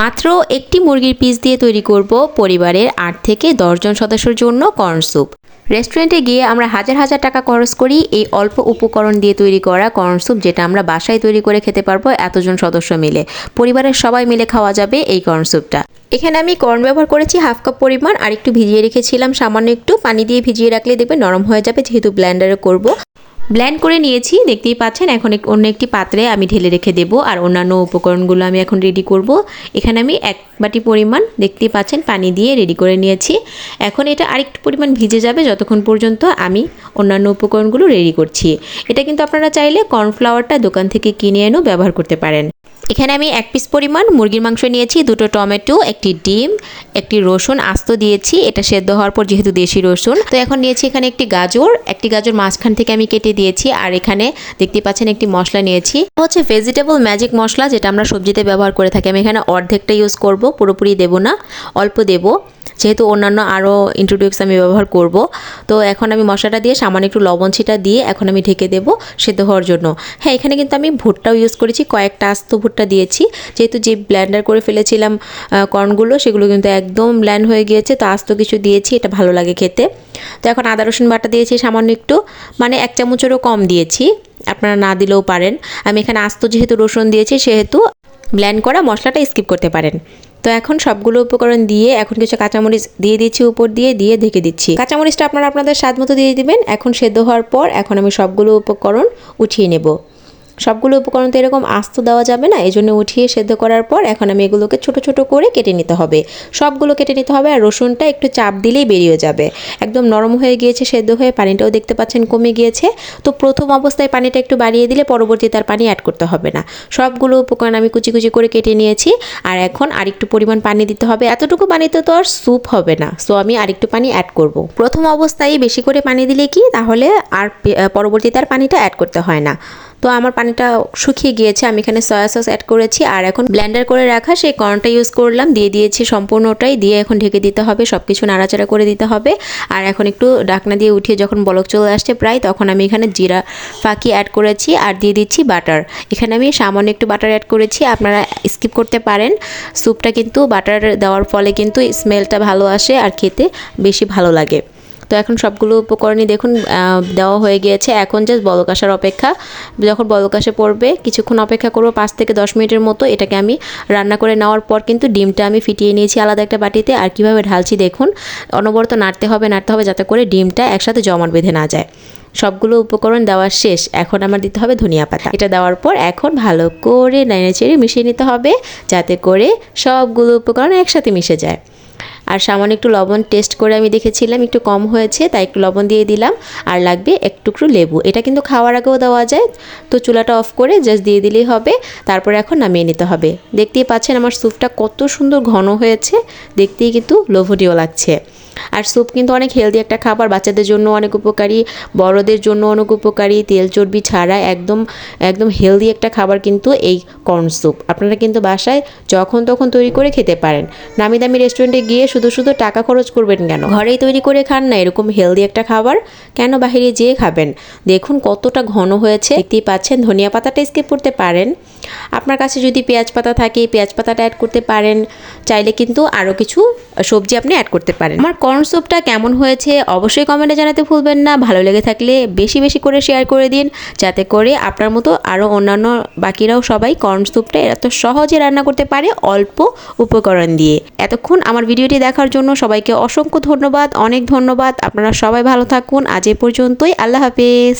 মাত্র একটি মুরগির পিস দিয়ে তৈরি করব পরিবারের আট থেকে দশজন সদস্যের জন্য কর্ন স্যুপ। রেস্টুরেন্টে গিয়ে আমরা হাজার হাজার টাকা খরচ করি এই অল্প উপকরণ দিয়ে তৈরি করা কর্ন স্যুপ, যেটা আমরা বাসায় তৈরি করে খেতে পারব এতজন সদস্য মিলে। পরিবারের সবাই মিলে খাওয়া যাবে এই কর্ন স্যুপটা। এখানে আমি কর্ন ব্যবহার করেছি হাফ কাপ পরিমাণ আর একটু ভিজিয়ে রেখেছিলাম, সামান্য একটু পানি দিয়ে ভিজিয়ে রাখলে দেখবে নরম হয়ে যাবে, যেহেতু ব্ল্যান্ডারে করব। ব্ল্যান্ড করে নিয়েছি, দেখতেই পাচ্ছেন এখন অন্য একটি পাত্রে আমি ঢেলে রেখে দেব আর অন্যান্য উপকরণগুলো আমি এখন রেডি করব। এখানে আমি এক বাটি পরিমাণ, দেখতেই পাচ্ছেন, পানি দিয়ে রেডি করে নিয়েছি। এখন এটা আরেকটু পরিমাণ ভিজে যাবে, যতক্ষণ পর্যন্ত আমি অন্যান্য উপকরণগুলো রেডি করছি। এটা কিন্তু আপনারা চাইলে কর্নফ্লাওয়ারটা দোকান থেকে কিনে এনেও ব্যবহার করতে পারেন। এখানে আমি এক পিস পরিমাণ মুরগির মাংস নিয়েছি, দুটো টমেটো, একটি ডিম, একটি রসুন আস্ত দিয়েছি। এটা সেদ্ধ হওয়ার পর যেহেতু দেশি রসুন, তো এখন নিয়েছি এখানে একটি গাজর। একটি গাজর মাঝখান থেকে আমি কেটে দিয়েছি আর এখানে দেখতে পাচ্ছেন একটি মশলা নিয়েছি। হচ্ছে ভেজিটেবল ম্যাজিক মশলা যেটা আমরা সবজিতে ব্যবহার করে থাকি। আমি এখানে অর্ধেকটা ইউজ করব, পুরোপুরি দেব না, অল্প দেব। যেহেতু অন্যান্য আরও ইন্ট্রোডিউস আমি ব্যবহার করব। তো এখন আমি মশলাটা দিয়ে সামান্য একটু লবণ ছিটা দিয়ে এখন আমি ঢেকে দেবো সেদ্ধ হওয়ার জন্য। হ্যাঁ এখানে কিন্তু আমি ভুট্টাও ইউজ করেছি, কয়েকটা আস্ত ভুট্টা দিয়েছি। যেহেতু যে ব্ল্যান্ডার করে ফেলেছিলাম কর্নগুলো সেগুলো কিন্তু একদম ব্ল্যান্ড হয়ে গিয়েছে। তো আস্ত কিছু দিয়েছি, এটা ভালো লাগে খেতে। তো এখন আদা, রসুন বাটা দিয়েছি সামান্য একটু। মানে এক চামচেরও কম দিয়েছি। আপনারা না দিলেও পারেন। আমি এখানে আস্ত যেহেতু রসুন দিয়েছি, সেহেতু ব্ল্যান্ড করা মশলাটা স্কিপ করতে পারেন। তো এখন সবগুলো উপকরণ দিয়ে এখন কিছু কাঁচামরিচ দিয়ে দিচ্ছি উপর দিয়ে দিয়ে ঢেকে দিচ্ছি। কাঁচামরিচটা আপনারা আপনাদের স্বাদ মতো দিয়ে দিবেন। এখন সেদ্ধ হওয়ার পর এখন আমি সবগুলো উপকরণ উঠিয়ে নেব। সবগুলো উপকরণ তো এরকম আস্ত দেওয়া যাবে না এই জন্য উঠিয়ে সেদ্ধ করার পর এখন আমি এগুলোকে ছোট ছোট করে কেটে নিতে হবে। সবগুলো কেটে নিতে হবে আর রসুনটা একটু চাপ দিলেই বেরিয়ে যাবে। একদম নরম হয়ে গিয়েছে, সেদ্ধ হয়ে পানিটাও দেখতে পাচ্ছেন কমে গিয়েছে। তো প্রথম অবস্থায় পানিটা একটু বাড়িয়ে দিলে পরবর্তী তার পানি অ্যাড করতে হবে না। সবগুলো উপকরণ আমি কুচি কুচি করে কেটে নিয়েছি আর এখন আরেকটু পরিমাণ পানি দিতে হবে। এতটুকু পানিতে তো আর স্যুপ হবে না সো আমি আরেকটু পানি অ্যাড করব। প্রথম অবস্থায় বেশি করে পানি দিলে কি? তাহলে আর পরবর্তী তার পানিটা অ্যাড করতে হয় না। তো আমার পানিটা শুকিয়ে গিয়েছে, আমি এখানে সয়া সস অ্যাড করেছি। আর এখন ব্লেন্ডার করে রাখা, সেই কর্নটা ইউজ করলাম, দিয়ে দিয়েছি সম্পূর্ণটাই, দিয়ে এখন ঢেকে দিতে হবে সব কিছু নাড়াচাড়া করে দিতে হবে। আর এখন একটু ডাকনা দিয়ে উঠিয়ে যখন বলক চলে আসছে প্রায়, তখন আমি এখানে জিরা ফাঁকি অ্যাড করেছি, আর দিয়ে দিচ্ছি বাটার এখানে আমি সামান্য একটু বাটার অ্যাড করেছি, আপনারা স্কিপ করতে পারেন। স্যুপটা কিন্তু বাটার দেওয়ার ফলে কিন্তু স্মেলটা ভালো আসে, আর খেতে বেশি ভালো লাগে। তো এখন সবগুলো উপকরণই দেখুন দেওয়া হয়ে গিয়েছে। এখন জাস্ট বলক আসার অপেক্ষা। যখন বলক আসে পড়বে, কিছুক্ষণ অপেক্ষা করব, পাঁচ থেকে দশ মিনিটের মতো এটাকে আমি রান্না করে নেওয়ার পর কিন্তু ডিমটা আমি ফিটিয়ে নিয়েছি আলাদা একটা বাটিতে। আর কীভাবে ঢালছি দেখুন, অনবরত নাড়তে হবে নাড়তে হবে যাতে করে ডিমটা একসাথে জমাট বেঁধে না যায়। সবগুলো উপকরণ দেওয়া শেষ। এখন আমার দিতে হবে ধনিয়া পাতা। এটা দেওয়ার পর এখন ভালো করে নেড়ে চেড়ে মিশিয়ে নিতে হবে, যাতে করে সবগুলো উপকরণ একসাথে মিশে যায়। আর সামান্য একটু লবণ টেস্ট করে আমি দেখেছিলাম, একটু কম হয়েছে, তাই একটু লবণ দিয়ে দিলাম। আর লাগবে এক টুকরো লেবু। এটা কিন্তু খাওয়ার আগেও দেওয়া যায়, তো চুলাটা অফ করে জাস্ট দিয়ে দিলেই হবে। তারপরে এখন নামিয়ে নিতে হবে। দেখতেই পাচ্ছেন আমার স্যুপটা কত সুন্দর ঘন হয়েছে, দেখতেই কিন্তু লোভনীয় লাগছে। আর স্যুপ কিন্তু অনেক হেলদি একটা খাবার, বাচ্চাদের জন্য অনেক উপকারী, বড়দের জন্য অনেক উপকারী, তেল চর্বি ছাড়া একদম একদম হেলদি একটা খাবার কিন্তু এই কর্ন স্যুপ আপনারা কিন্তু বাসায় যখন তখন তৈরি করে খেতে পারেন। নামি দামি রেস্টুরেন্টে গিয়ে শুধু শুধু টাকা খরচ করবেন কেন? ঘরেই তৈরি করে খান না, এরকম হেলদি একটা খাবার। কেন বাইরে যেয়ে খাবেন? দেখুন কতটা ঘন হয়েছে। দেখতেই পাচ্ছেন, ধনিয়া পাতাটা স্কিপ করতে পারেন। আপনার কাছে যদি পেঁয়াজ পাতা থাকে পেঁয়াজ পাতাটা অ্যাড করতে পারেন। চাইলে কিন্তু আরও কিছু সবজি আপনি অ্যাড করতে পারেন। আমার কর্ন স্যুপটা কেমন হয়েছে অবশ্যই কমেন্টে জানাতে ভুলবেন না। ভালো লেগে থাকলে বেশি বেশি করে শেয়ার করে দিন। যাতে করে আপনার মতো আরও অন্যান্য বাকিরাও সবাই কর্ন স্যুপটা এত সহজে রান্না করতে পারে অল্প উপকরণ দিয়ে। এতক্ষণ আমার ভিডিওটি দেখার জন্য সবাইকে অসংখ্য ধন্যবাদ, অনেক ধন্যবাদ। আপনারা সবাই ভালো থাকুন। আজ এ পর্যন্তই। আল্লাহ হাফেজ।